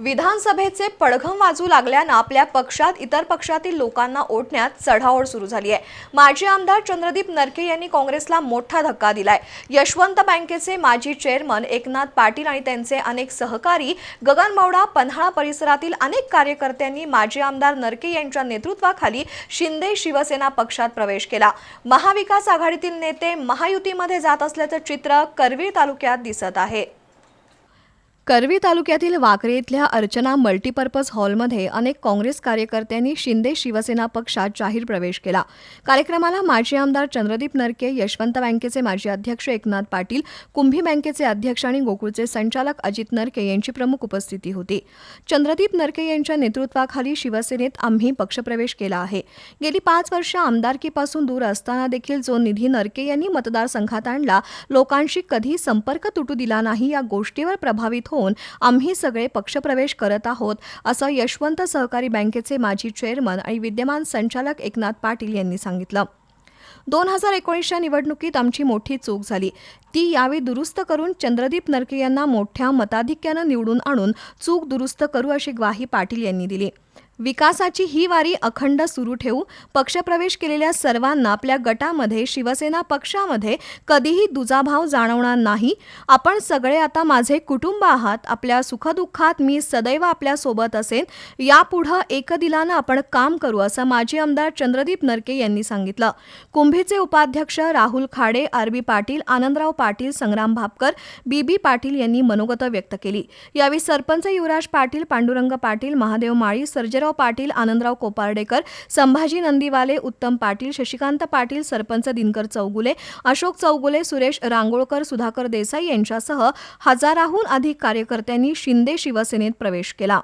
विधानसभेचे पडघम वाजू लागल्यानं आपल्या पक्षात इतर पक्षातील लोकांना ओढण्यात चढाओढ सुरू झाली आहे माजी आमदार चंद्रदीप नरके यांनी काँग्रेसला मोठा धक्का दिलाय. यशवंत बँकेचे माजी चेअरमन एकनाथ पाटील आणि त्यांचे अनेक सहकारी गगनबावडा पन्हाळा परिसरातील अनेक कार्यकर्त्यांनी माजी आमदार नरके यांच्या नेतृत्वाखाली शिंदे शिवसेना पक्षात प्रवेश केला. महाविकास आघाडीतील नेते महायुतीमध्ये जात असल्याचं चित्र करवीर तालुक्यात दिसत आहे. करवी तालुक्यातील वाकरे इथल्या अर्चना मल्टीपर्पज हॉलमध्ये अनेक काँग्रेस कार्यकर्त्यांनी शिंदे शिवसेना पक्षात जाहीर प्रवेश केला. कार्यक्रमाला माजी आमदार चंद्रदीप नरके यशवंत बँकेचे माजी अध्यक्ष एकनाथ पाटील कुंभी बँकेचे अध्यक्ष आणि गोकुळचे संचालक अजित नरके यांची प्रमुख उपस्थिती होती. चंद्रदीप नरके यांच्या नेतृत्वाखाली शिवसेनेत आम्ही पक्षप्रवेश केला आहे. गेली पाच वर्ष आमदारकीपासून दूर असताना देखील जो निधी नरके यांनी मतदारसंघात आणला लोकांशी कधी संपर्क तुटू दिला नाही या गोष्टीवर प्रभावित होऊन आम्ही सगळे पक्षप्रवेश करत आहोत असं यशवंत सहकारी बँकेचे माजी चेअरमन आणि विद्यमान संचालक एकनाथ पाटील यांनी सांगितलं. दोन हजार एकोणीसच्या निवडणुकीत आमची मोठी चूक झाली. ती यावेळी दुरुस्त करून चंद्रदीप नरके यांना मोठ्या मताधिक्यानं निवडून आणून चूक दुरुस्त करू अशी ग्वाही पाटील यांनी दिली. विकासाची ही वारी अखंड सुरू ठेवू पक्षप्रवेश केलेल्या सर्वांना आपल्या गटामध्ये शिवसेना पक्षामध्ये कधीही दुजाभाव जाणवणार नाही. आपण सगळे आता माझे कुटुंब आहात आपल्या सुखदुःखात मी सदैव आपल्यासोबत असेन. यापुढं एकदिलानं आपण काम करू असं माजी आमदार चंद्रदीप नरके यांनी सांगितलं. कुंभीचे उपाध्यक्ष Rahul Khade R B Patil Anandrao Patil Sangram Bhapkar B B Patil यांनी मनोगत व्यक्त केली. यावेळी सरपंच युवराज पाटील पांडुरंग पाटील महादेव माळी सर्जेराव पाटील आनंदराव कोपार्डेकर संभाजी नंदीवाले उत्तम पाटील शशिकांत पाटील सरपंच दिनकर चौगुले अशोक चौगुले सुरेश रांगोळकर सुधाकर देसाई यांच्यासह हजाराहून अधिक कार्यकर्त्यांनी शिंदे शिवसेनेत प्रवेश केला.